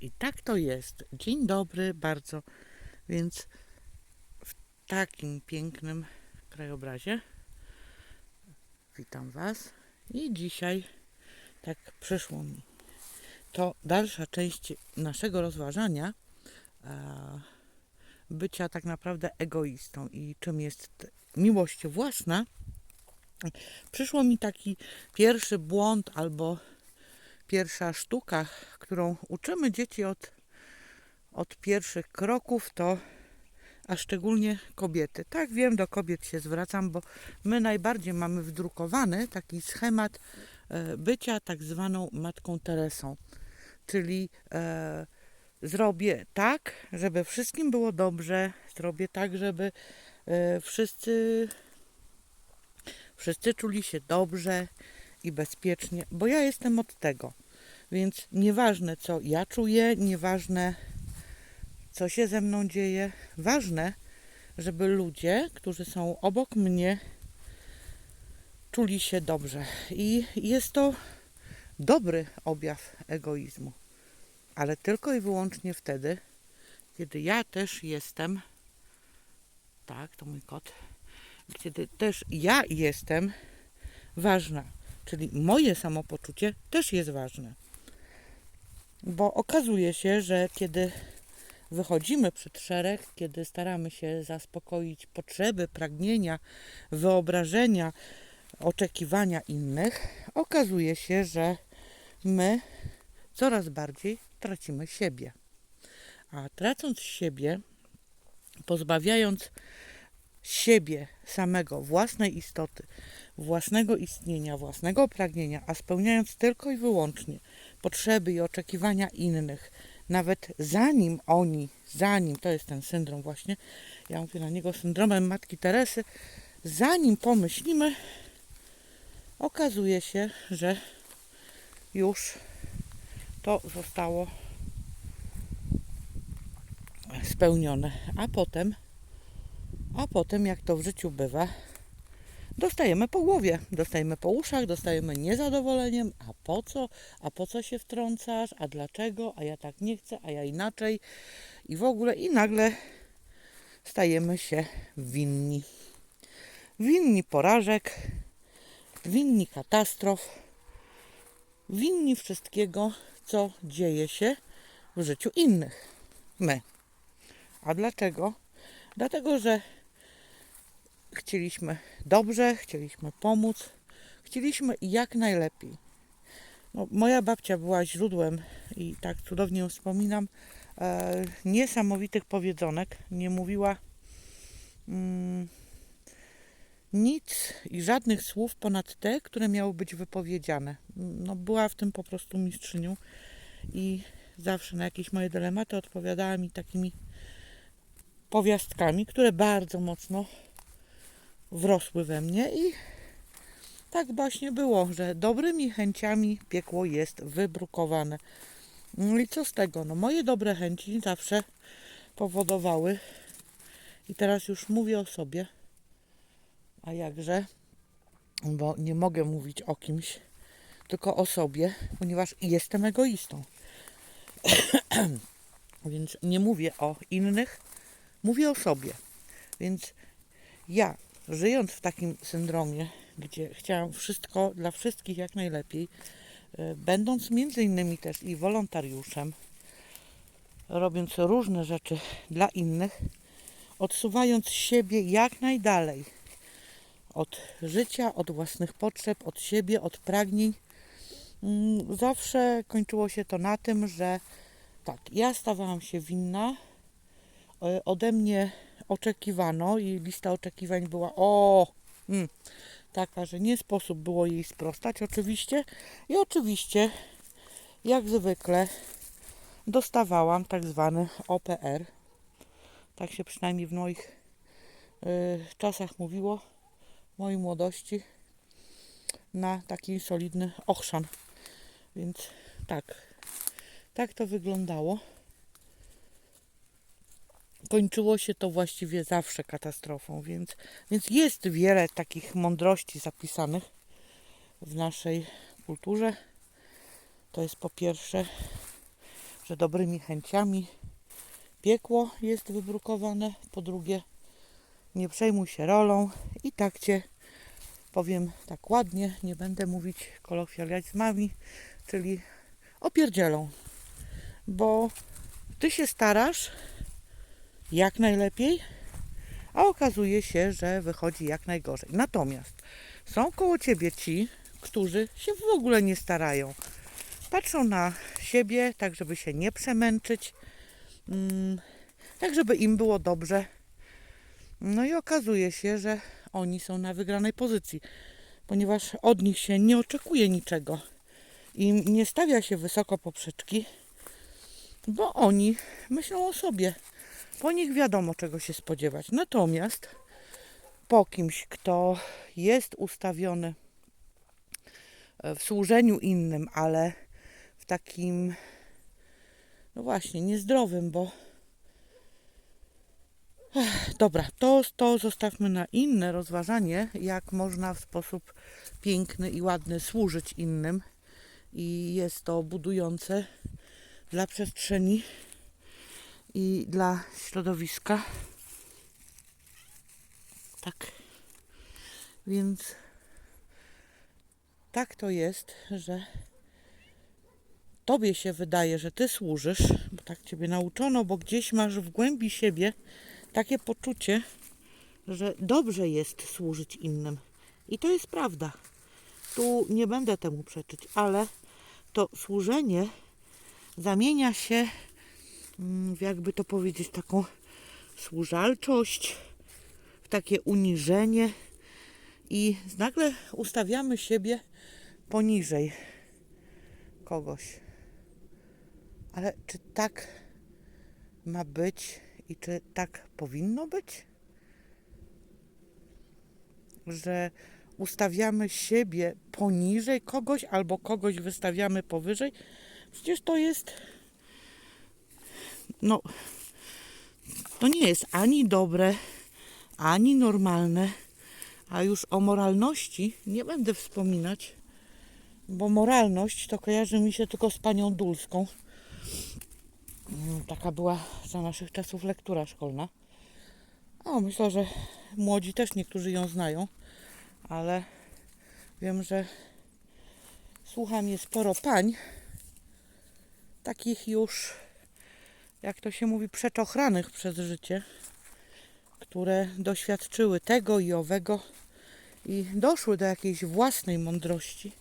I tak to jest. Dzień dobry bardzo. Więc w takim pięknym krajobrazie witam Was. I dzisiaj tak przyszło mi. To dalsza część naszego rozważania bycia tak naprawdę egoistą i czym jest miłość własna. Przyszło mi taki pierwszy błąd albo pierwsza sztuka, którą uczymy dzieci od, od pierwszych kroków, to a szczególnie kobiety. Tak wiem, do kobiet się zwracam, bo my najbardziej mamy wdrukowany taki schemat e, bycia tak zwaną Matką Teresą. Czyli e, zrobię tak, żeby wszystkim było dobrze, zrobię tak, żeby e, wszyscy, wszyscy czuli się dobrze i bezpiecznie, bo ja jestem od tego. Więc nieważne, co ja czuję, nieważne, co się ze mną dzieje, ważne, żeby ludzie, którzy są obok mnie, czuli się dobrze. I jest to dobry objaw egoizmu, ale tylko i wyłącznie wtedy, kiedy ja też jestem, tak, to mój kot, kiedy też ja jestem ważna, czyli moje samopoczucie też jest ważne. Bo okazuje się, że kiedy wychodzimy przed szereg, kiedy staramy się zaspokoić potrzeby, pragnienia, wyobrażenia, oczekiwania innych, okazuje się, że my coraz bardziej tracimy siebie. A tracąc siebie, pozbawiając siebie samego, własnej istoty, własnego istnienia, własnego pragnienia, a spełniając tylko i wyłącznie potrzeby i oczekiwania innych, nawet zanim oni, zanim, to jest ten syndrom właśnie, ja mówię na niego syndromem Matki Teresy, zanim pomyślimy, okazuje się, że już to zostało spełnione, a potem, a potem jak to w życiu bywa, dostajemy po głowie, dostajemy po uszach, dostajemy niezadowoleniem, a po co, a po co się wtrącasz, a dlaczego, a ja tak nie chcę, a ja inaczej i w ogóle i nagle stajemy się winni. Winni porażek, winni katastrof, winni wszystkiego, co dzieje się w życiu innych. My. A dlaczego? Dlatego, że chcieliśmy dobrze, chcieliśmy pomóc, chcieliśmy jak najlepiej. No, moja babcia była źródłem i tak cudownie ją wspominam e, niesamowitych powiedzonek. Nie mówiła mm, nic i żadnych słów ponad te, które miały być wypowiedziane. No, była w tym po prostu mistrzynią i zawsze na jakieś moje dylematy odpowiadała mi takimi powiastkami, które bardzo mocno wrosły we mnie i tak właśnie było, że dobrymi chęciami piekło jest wybrukowane. No i co z tego? No moje dobre chęci zawsze powodowały i teraz już mówię o sobie, a jakże, bo nie mogę mówić o kimś, tylko o sobie, ponieważ jestem egoistą. Więc nie mówię o innych, mówię o sobie. Więc ja żyjąc w takim syndromie, gdzie chciałam wszystko dla wszystkich jak najlepiej, e, będąc między innymi też i wolontariuszem, robiąc różne rzeczy dla innych, odsuwając siebie jak najdalej od życia, od własnych potrzeb, od siebie, od pragnień, mm, zawsze kończyło się to na tym, że tak, ja stawałam się winna, e, ode mnie oczekiwano i lista oczekiwań była o mm, taka, że nie sposób było jej sprostać oczywiście i oczywiście jak zwykle dostawałam tak zwany OPR. Tak się przynajmniej w moich y, czasach mówiło, w mojej młodości, na taki solidny ochrzan. Więc tak, tak to wyglądało kończyło się to właściwie zawsze katastrofą, więc, więc jest wiele takich mądrości zapisanych w naszej kulturze. To jest po pierwsze, że dobrymi chęciami piekło jest wybrukowane. Po drugie, nie przejmuj się rolą i tak cię powiem tak ładnie, nie będę mówić kolokwializmami, czyli opierdzielą. Bo ty się starasz jak najlepiej, a okazuje się, że wychodzi jak najgorzej. Natomiast są koło ciebie ci, którzy się w ogóle nie starają. Patrzą na siebie, tak żeby się nie przemęczyć, mm, tak żeby im było dobrze. No i okazuje się, że oni są na wygranej pozycji, ponieważ od nich się nie oczekuje niczego i nie stawia się wysoko poprzeczki, bo oni myślą o sobie. Po nich wiadomo, czego się spodziewać. Natomiast po kimś, kto jest ustawiony e, w służeniu innym, ale w takim, no właśnie, niezdrowym, bo Ech, dobra, to, to zostawmy na inne rozważanie, jak można w sposób piękny i ładny służyć innym i jest to budujące dla przestrzeni i dla środowiska. Tak. Więc tak to jest, że tobie się wydaje, że ty służysz, bo tak ciebie nauczono, bo gdzieś masz w głębi siebie takie poczucie, że dobrze jest służyć innym. I to jest prawda. Tu nie będę temu przeczyć, ale to służenie zamienia się jakby to powiedzieć taką służalczość, w takie uniżenie i nagle ustawiamy siebie poniżej kogoś. Ale czy tak ma być i czy tak powinno być? Że ustawiamy siebie poniżej kogoś albo kogoś wystawiamy powyżej? Przecież to jest. No. To nie jest ani dobre, ani normalne. A już o moralności nie będę wspominać, bo moralność to kojarzy mi się tylko z panią Dulską. Mm, Taka była za naszych czasów lektura szkolna. O, myślę, że młodzi też niektórzy ją znają, ale wiem, że słucha mnie sporo pań, takich już, jak to się mówi, przeczochranych przez życie, które doświadczyły tego i owego i doszły do jakiejś własnej mądrości,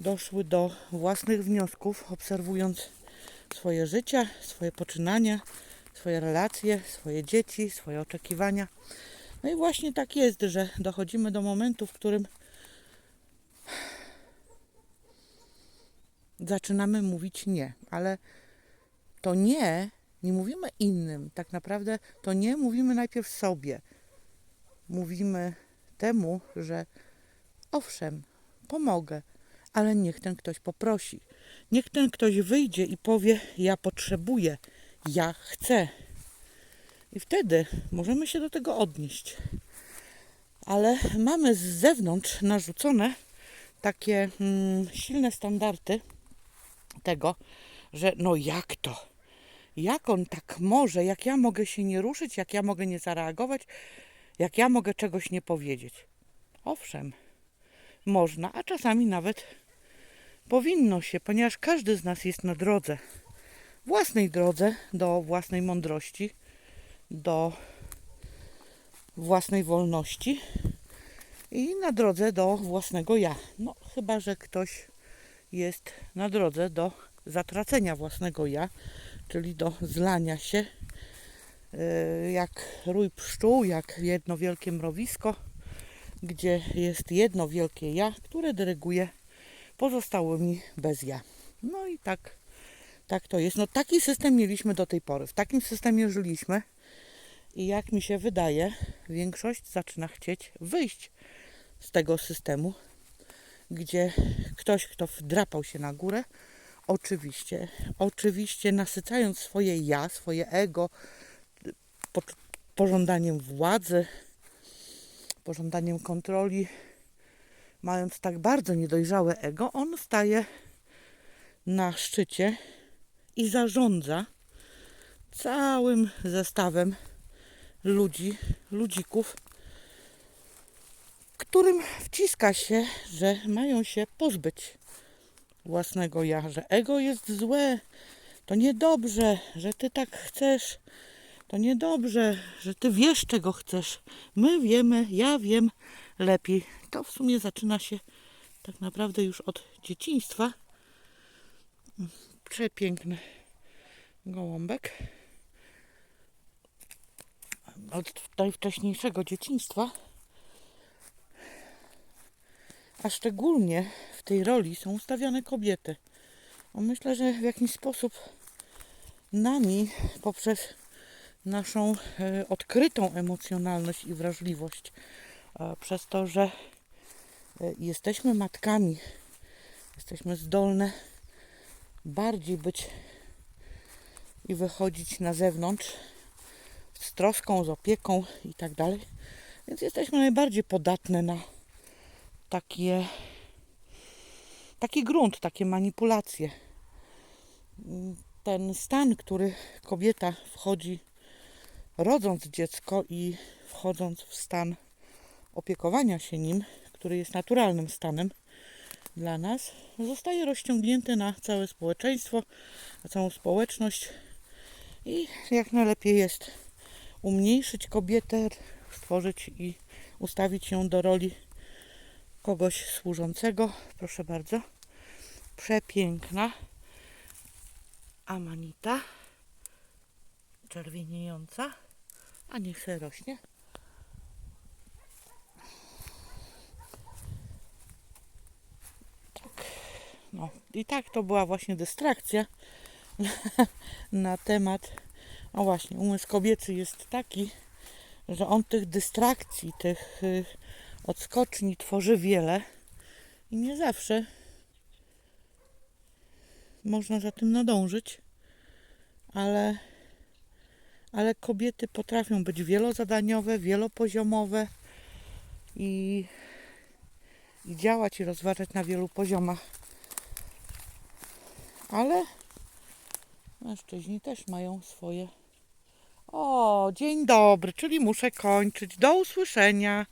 doszły do własnych wniosków, obserwując swoje życie, swoje poczynania, swoje relacje, swoje dzieci, swoje oczekiwania. No i właśnie tak jest, że dochodzimy do momentu, w którym zaczynamy mówić nie, ale to nie nie mówimy innym. Tak naprawdę to nie mówimy najpierw sobie. Mówimy temu, że owszem, pomogę, ale niech ten ktoś poprosi. Niech ten ktoś wyjdzie i powie: Ja potrzebuję, ja chcę. I wtedy możemy się do tego odnieść. Ale mamy z zewnątrz narzucone takie mm, silne standardy tego, że no jak to? Jak on tak może? Jak ja mogę się nie ruszyć? Jak ja mogę nie zareagować? Jak ja mogę czegoś nie powiedzieć? Owszem, można, a czasami nawet powinno się, ponieważ każdy z nas jest na drodze, własnej drodze do własnej mądrości, do własnej wolności i na drodze do własnego ja. No, chyba że ktoś jest na drodze do zatracenia własnego ja, czyli do zlania się yy, jak rój pszczół, jak jedno wielkie mrowisko, gdzie jest jedno wielkie ja, które dyryguje pozostałymi bez ja. No i tak, tak to jest. No taki system mieliśmy do tej pory. W takim systemie żyliśmy i jak mi się wydaje, większość zaczyna chcieć wyjść z tego systemu, gdzie ktoś, kto wdrapał się na górę, oczywiście, oczywiście nasycając swoje ja, swoje ego, po, pożądaniem władzy, pożądaniem kontroli, mając tak bardzo niedojrzałe ego, on staje na szczycie i zarządza całym zestawem ludzi, ludzików, którym wciska się, że mają się pozbyć własnego ja, że ego jest złe, to niedobrze, że ty tak chcesz, to niedobrze, że ty wiesz, czego chcesz. My wiemy, ja wiem lepiej. To w sumie zaczyna się tak naprawdę już od dzieciństwa. Przepiękny gołąbek. Od najwcześniejszego dzieciństwa. A szczególnie tej roli są ustawione kobiety. Bo myślę, że w jakiś sposób nami poprzez naszą e, odkrytą emocjonalność i wrażliwość, przez to, że e, jesteśmy matkami, jesteśmy zdolne bardziej być i wychodzić na zewnątrz z troską, z opieką i tak dalej. Więc jesteśmy najbardziej podatne na takie, taki grunt, takie manipulacje. Ten stan, który kobieta wchodzi rodząc dziecko i wchodząc w stan opiekowania się nim, który jest naturalnym stanem dla nas, zostaje rozciągnięty na całe społeczeństwo, na całą społeczność i jak najlepiej jest umniejszyć kobietę, stworzyć i ustawić ją do roli kogoś służącego. Proszę bardzo. Przepiękna amanita czerwieniejąca, a niech se rośnie. Tak. No i tak to była właśnie dystrakcja na temat. No właśnie, umysł kobiecy jest taki, że on tych dystrakcji, tych y, odskoczni tworzy wiele i nie zawsze można za tym nadążyć, ale, ale kobiety potrafią być wielozadaniowe, wielopoziomowe i, i działać i rozważać na wielu poziomach. Ale mężczyźni też mają swoje. O, dzień dobry, czyli muszę kończyć. Do usłyszenia.